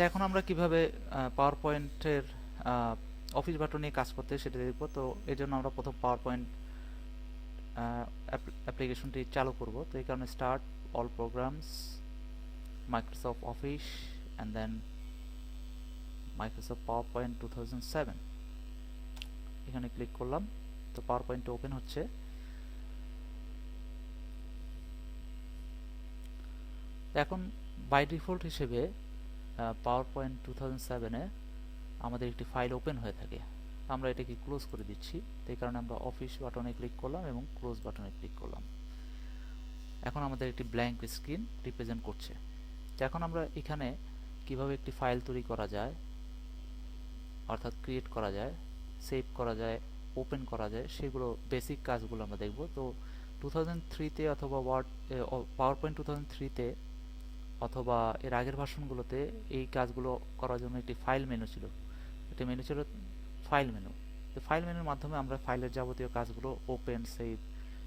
আচ্ছা এখন আমরা কীভাবে পাওয়ার পয়েন্টের অফিস বাটন নিয়ে কাজ করতে সেটা দেখব। তো এর জন্য আমরা প্রথম পাওয়ার পয়েন্ট অ্যাপ্লিকেশনটি চালু করব। তো এই কারণে start all programs Microsoft Office and then Microsoft PowerPoint two thousand এখানে ক্লিক করলাম। তো পাওয়ার পয়েন্টটা ওপেন হচ্ছে। এখন বাই ডিফল্ট হিসেবে পাওয়ার পয়েন্ট টু সেভেনে আমাদের একটি ফাইল ওপেন হয়ে থাকে। আমরা এটাকে ক্লোজ করে দিচ্ছি। এই কারণে আমরা অফিস বাটনে ক্লিক করলাম এবং ক্লোজ বাটনে ক্লিক করলাম। এখন আমাদের একটি ব্ল্যাঙ্ক স্ক্রিন রিপ্রেজেন্ট করছে। তো এখন আমরা এখানে কীভাবে একটি ফাইল তৈরি করা যায়, অর্থাৎ ক্রিয়েট করা যায় সেভ করা যায় ওপেন করা যায়, সেগুলো বেসিক কাজগুলো আমরা দেখব। তো টু থাউজেন্ড থ্রিতে অথবা Word PowerPoint two thousand থ্রিতে অথবা এর আগের ভার্সনগুলোতে এই কাজগুলো করার জন্য একটি ফাইল মেনু ছিল। একটি মেনু ছিল ফাইল মেনু তো ফাইল মেনুর মাধ্যমে আমরা ফাইলের যাবতীয় কাজগুলো ওপেন সেভ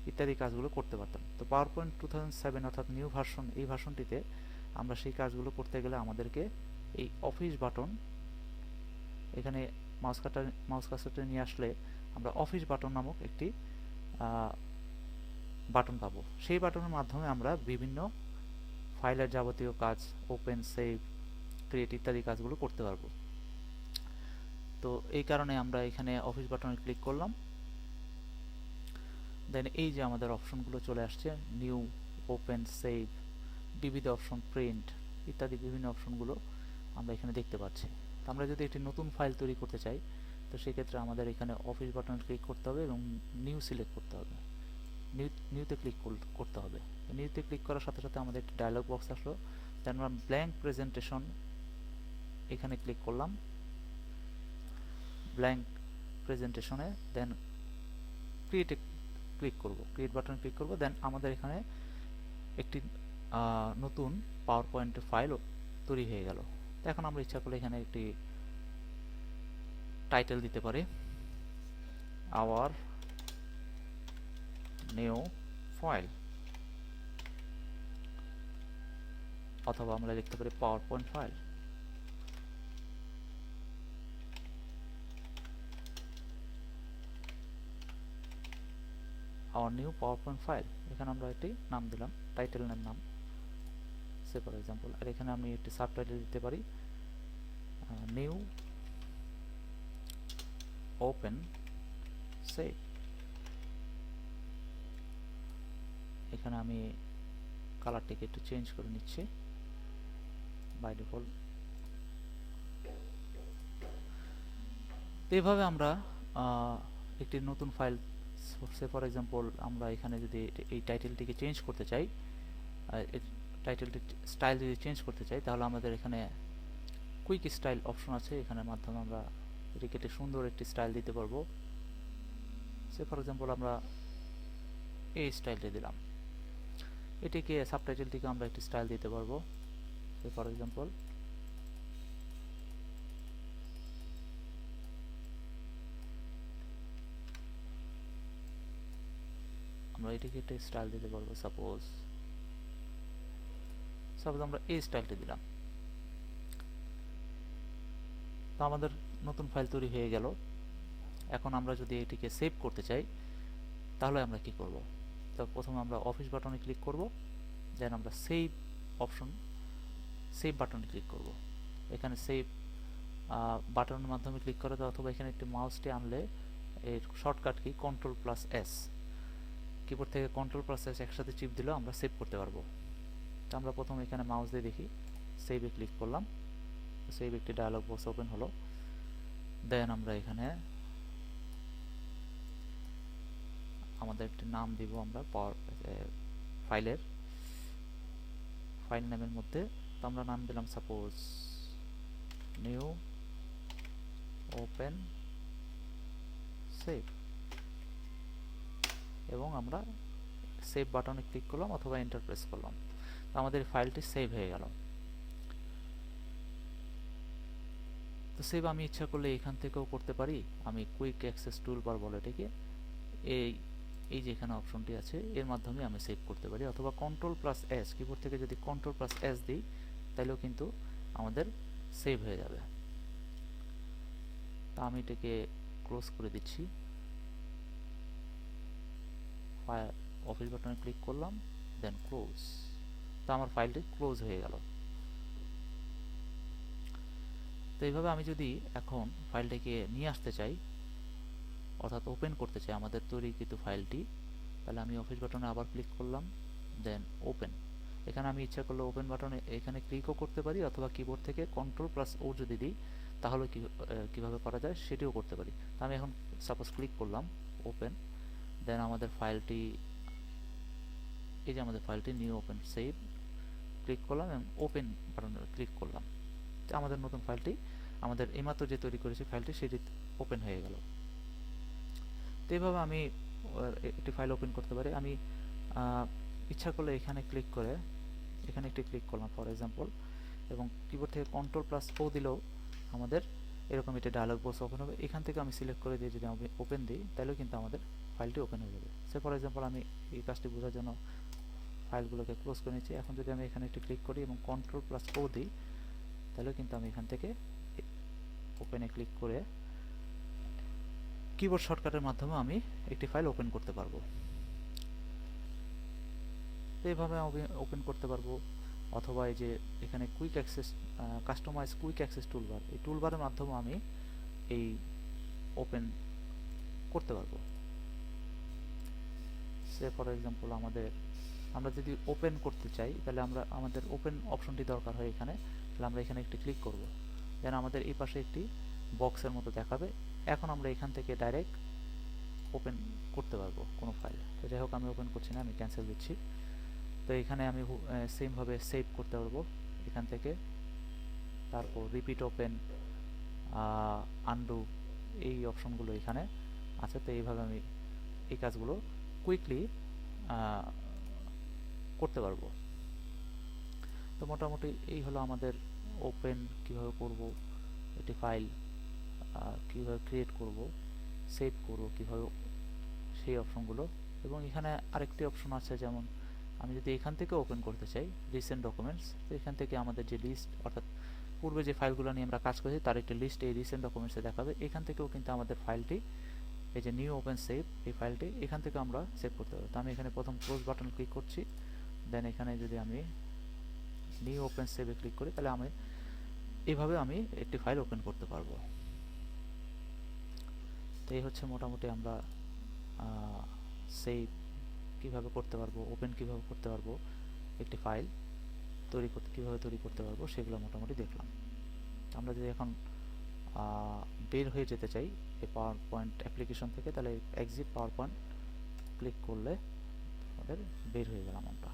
ইত্যাদি কাজগুলো করতে পারতাম। তো PowerPoint two thousand seven অর্থাৎ নিউ ভার্সন এই ভার্সনটিতে আমরা সেই কাজগুলো করতে গেলে আমাদেরকে এই অফিস বাটন এখানে মাউস কাটার মাউস কাটারটা নিয়ে আসলে আমরা অফিস বাটন নামক একটি বাটন পাবো। সেই বাটনের মাধ্যমে আমরা বিভিন্ন ফাইলের যাবতীয় কাজ ওপেন সেভ ক্রিয়েট ইত্যাদি কাজগুলো করতে পারব। তো এই কারণে আমরা এখানে অফিস বাটনে ক্লিক করলাম। দেন এই যে আমাদের অপশনগুলো চলে আসছে নিউ ওপেন সেভ বিবিধ অপশন প্রিন্ট ইত্যাদি বিভিন্ন অপশনগুলো আমরা এখানে দেখতে পাচ্ছি। তো আমরা যদি একটি নতুন ফাইল তৈরি করতে চাই, তো সেক্ষেত্রে আমাদের এখানে অফিস বাটনে ক্লিক করতে হবে এবং নিউ সিলেক্ট করতে হবে। নিউতে ক্লিক করতে হবে। নিউতে ক্লিক করার সাথে সাথে আমাদের একটি ডায়লগ বক্স আসলো। দেন আমরা ব্ল্যাঙ্ক প্রেজেন্টেশন এখানে ক্লিক করলাম। ব্ল্যাঙ্ক প্রেজেন্টেশনে দেন ক্রিয়েটে ক্লিক করব। ক্রিয়েট বাটনে ক্লিক করব। দেন আমাদের এখানে একটি নতুন পাওয়ার পয়েন্ট ফাইল তৈরি হয়ে গেল। এখন আমরা ইচ্ছা করলে এখানে একটি টাইটেল দিতে পারি। আওয়ার নিউ ফাইল অথবা আমরা লিখতে পারি PowerPoint file our new PowerPoint file এখানে আমরা একটি নাম দিলাম টাইটেলের নাম. সে ফর এক্সাম্পল আর এখানে আমি একটি সাবটাইটেল দিতে পারি নিউ ওপেন সেভ এখানে আমি কালারটিকে একটু চেঞ্জ করে নিচ্ছি। বাই ডিফল্ট এভাবে আমরা একটি নতুন ফাইল সে ফর এক্সাম্পল আমরা এখানে যদি এই টাইটেলটিকে চেঞ্জ করতে চাই টাইটেলটি স্টাইল যদি চেঞ্জ করতে চাই, তাহলে আমাদের এখানে কুইক স্টাইল অপশন আছে। এখানের মাধ্যমে আমরা এটিকে সুন্দর একটি স্টাইল দিতে পারব। সে ফর এক্সাম্পল আমরা এই স্টাইলটি দিলাম। এটিকে সাবটাইটেল থেকে আমরা একটি স্টাইল দিতে পারব। ফর এক্সাম্পল আমরা এটিকে একটা স্টাইল দিতে পারব সাপোজ সাপোজ আমরা এই স্টাইলটি দিলাম। তো আমাদের নতুন ফাইল তৈরি হয়ে গেল। এখন আমরা যদি এটিকে সেভ করতে চাই, তাহলে আমরা কি করব? তো প্রথমে আমরা অফিস বাটনে ক্লিক করব দেন আমরা সেভ অপশন সেভ বাটনে ক্লিক করব। এখানে সেভ বাটনের মাধ্যমে ক্লিক করে অথবা এখানে একটি মাউসটি আনলে এর শর্টকাট কি? কন্ট্রোল প্লাস এস কিবোর্ড থেকে কন্ট্রোল প্লাস এস একসাথে চিপ দিলেও আমরা সেভ করতে পারব। তো আমরা প্রথমে এখানে মাউস দিয়ে দেখি। সেভে ক্লিক করলাম। সেভ একটি ডায়ালগ বক্স ওপেন হলো। দেন আমরা এখানে আমাদের একটি নাম দিব আমরা ফাইলের ফাইল নামের মধ্যে তো আমরা নাম দিলাম সাপোজ নিউ ওপেন সেভ এবং আমরা সেভ বাটনে ক্লিক করলাম অথবা এন্টার প্রেস করলাম। আমাদের ফাইলটি সেভ হয়ে গেল। তো সেভ আমি ইচ্ছা করলে এখান থেকেও করতে পারি। আমি কুইক অ্যাক্সেস টুল বার বলে এটাকে। এই এই যে এখানে অপশনটি আছে, এর মাধ্যমে আমি সেভ করতে পারি, অথবা কন্ট্রোল প্লাস এস কিবোর্ড থেকে যদি কন্ট্রোল প্লাস এস দিই তাহলেও কিন্তু আমাদের সেভ হয়ে যাবে। তা আমি এটাকে ক্লোজ করে দিচ্ছি। অফিস বাটনে ক্লিক করলাম দেন ক্লোজ তো আমার ফাইলটি ক্লোজ হয়ে গেল। তো এইভাবে আমি যদি এখন ফাইলটাকে নিয়ে আসতে চাই অর্থাৎ ওপেন করতে চাই আমাদের তৈরিকৃত ফাইলটি, তাহলে আমি অফিস বাটনে আবার ক্লিক করলাম দেন ওপেন এখানে আমি ইচ্ছা করলে ওপেন বাটনে এখানে ক্লিকও করতে পারি অথবা কিবোর্ড থেকে কন্ট্রোল প্লাস ও যদি দিই, তাহলে কীভাবে করা যায় সেটিও করতে পারি। তো আমি এখন সাপোজ ক্লিক করলাম ওপেন দেন আমাদের ফাইলটি, এই যে আমাদের ফাইলটি নিউ ওপেন সেভ ক্লিক করলাম এবং ওপেন বাটনে ক্লিক করলাম। আমাদের নতুন ফাইলটি, আমাদের এইমাত্র যে তৈরি করেছি ফাইলটি, সেটি ওপেন হয়ে গেল। তো এইভাবে আমি একটি ফাইল ওপেন করতে পারি। আমি ইচ্ছা করলে এখানে ক্লিক করে, এখানে একটি ক্লিক করলাম ফর এক্সাম্পল এবং কিবোর্ড থেকে কন্ট্রোল প্লাস ও দিলেও আমাদের এরকম একটি ডায়লগ বক্স ওপেন হবে। এখান থেকে আমি সিলেক্ট করে দিয়ে যদি আমি ওপেন দিই, তাহলেও কিন্তু আমাদের ফাইলটি ওপেন হয়ে যাবে। সে ফর এক্সাম্পল আমি এই কাজটি বোঝার জন্য ফাইলগুলোকে ক্লোজ করে নিচ্ছি। এখন যদি আমি এখানে একটি ক্লিক করি এবং কন্ট্রোল প্লাস ও দিই, তাহলেও কিন্তু আমি এখান থেকে ওপেনে ক্লিক করে কিবোর্ড শর্টকাটের মাধ্যমে আমি একটি ফাইল ওপেন করতে পারব। এইভাবে আমি ওপেন করতে পারব, অথবা এই যে এখানে quick access customise quick access toolbar এই টুলবারের মাধ্যমে আমি এই ওপেন করতে পারব। সে ফর এক্সাম্পল আমাদের, আমরা যদি ওপেন করতে চাই, তাহলে আমরা, আমাদের ওপেন অপশনটি দরকার হয় এখানে, তাহলে আমরা এখানে একটি ক্লিক করব। দেন আমাদের এই পাশে একটি বক্সের মতো দেখাবে এখন আমরা এখান থেকে ডাইরেক্ট ওপেন করতে পারব কোনো ফাইল তো যাই হোক, আমি ওপেন করছি না, আমি ক্যান্সেল দিচ্ছি। তো এখানে আমি সেমভাবে সেভ করতে পারব এখান থেকে। তারপর রিপিট ওপেন আন্ডু এই অপশনগুলো এখানে আছে। তো এইভাবে আমি এই কাজগুলো কুইকলি করতে পারব। তো মোটামুটি এই হলো আমাদের ওপেন কীভাবে করব একটি ফাইল কীভাবে ক্রিয়েট করব সেভ করব, কীভাবে সেই অপশনগুলো। এবং এখানে আরেকটি অপশন আছে, যেমন আমি যদি এখান থেকে ওপেন করতে চাই রিসেন্ট ডকুমেন্টস তো এখান থেকে আমাদের যে লিস্ট অর্থাৎ পূর্বে যে ফাইলগুলো নিয়ে আমরা কাজ করেছি, তার একটি লিস্ট এই রিসেন্ট ডকুমেন্টসে দেখাবে। এখান থেকেও কিন্তু আমাদের ফাইলটি, এই যে নিউ ওপেন সেভ এই ফাইলটি এখান থেকে আমরা সেভ করতে পারব। তো আমি এখানে প্রথম ক্লোজ বাটন ক্লিক করছি দেন এখানে যদি আমি নিউ ওপেন সেভে ক্লিক করি, তাহলে আমি এইভাবে আমি একটি ফাইল ওপেন করতে পারব। তো এই হচ্ছে মোটামুটি আমরা সেভ কীভাবে করতে পারব ওপেন কীভাবে করতে পারব, একটি ফাইল তৈরি করতে, কীভাবে তৈরি করতে পারব, সেগুলো মোটামুটি দেখলাম। আমরা যদি এখন বের হয়ে যেতে চাই এই পাওয়ার পয়েন্ট অ্যাপ্লিকেশন থেকে, তাহলে এক্সিট পাওয়ার পয়েন্ট ক্লিক করলে আমাদের বের হয়ে গেলাম আমরা।